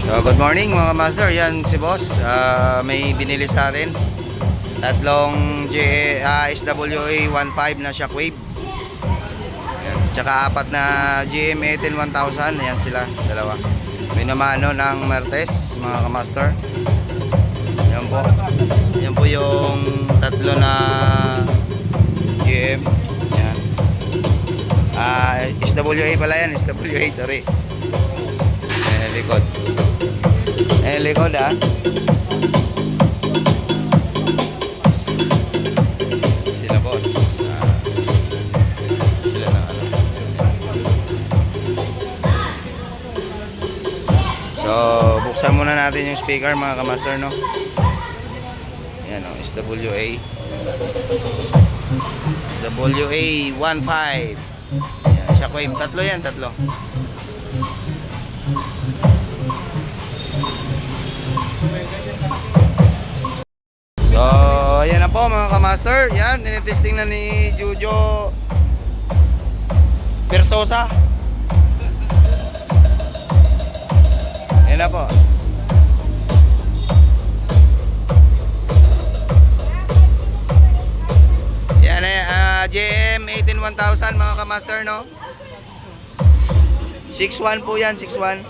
So, good morning mga master. Yan si boss. Ah, may binili sa atin. Tatlong J, ah, SWA 15 na shockwave. Yan. Tsaka apat na GM 18 1000. Ayan sila. Dalawa. May namano ng Mertes mga kamaster. Yan po. Yan po yung tatlo na GM. Yan. Ah, SWA pala yan. SWA, sorry. Eh, likod. Eh, likod ah. Sila boss. Ah, sila na ano. So, buksan muna natin yung speaker mga kamaster, no? Yan o, SWA. SWA 15. Yan, shockwave. Tatlo yan, tatlo. So, ayan na po mga kamaster. Yan, tinitesting na ni Jujo Persosa. Ayan na po. Yan eh, ah, JM 181,000 mga kamaster, no? 6.1 po yan, 6.1.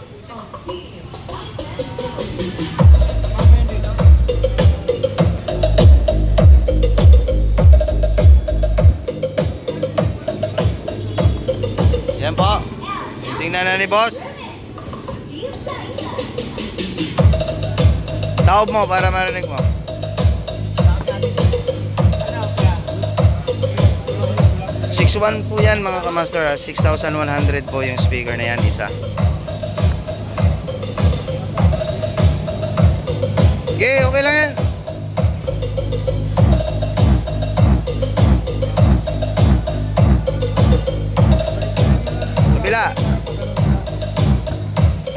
Tingnan na ni boss. Taob mo para marinig mo. Six one po yan mga kamaster. ah. 6,100 po yung speaker na yan isa. Okay, okay lang yan.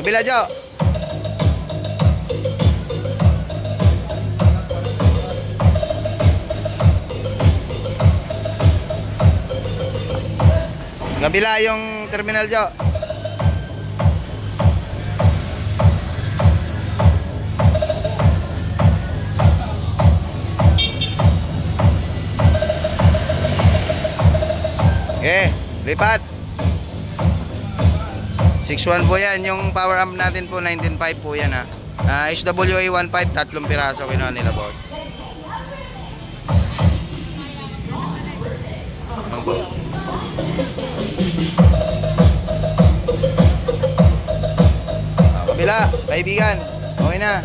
Kabila, Jo. Kabila yung terminal, Jo. Okay, lipat. 6.1 po yan. Yung power amp natin po, 19.5 po yan ha. Ah, HWA 1.5, tatlong piraso kinuha nila boss. Ah, kabila, kaibigan. Okay na.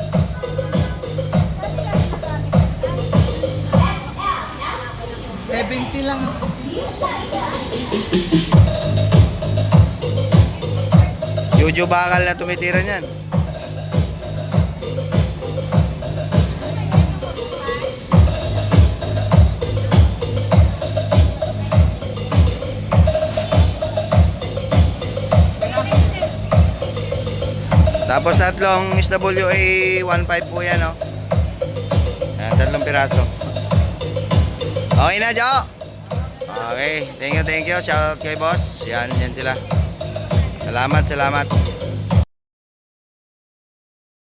Seventy lang. Jojo bakal na tumitira niyan. Tapos tatlong SWA 1.5 po yan, no? Ayan, tatlong piraso. Okay na, Jo? Okay, thank you, thank you. Shout out kay boss. Yan, yan sila. Salamat, salamat.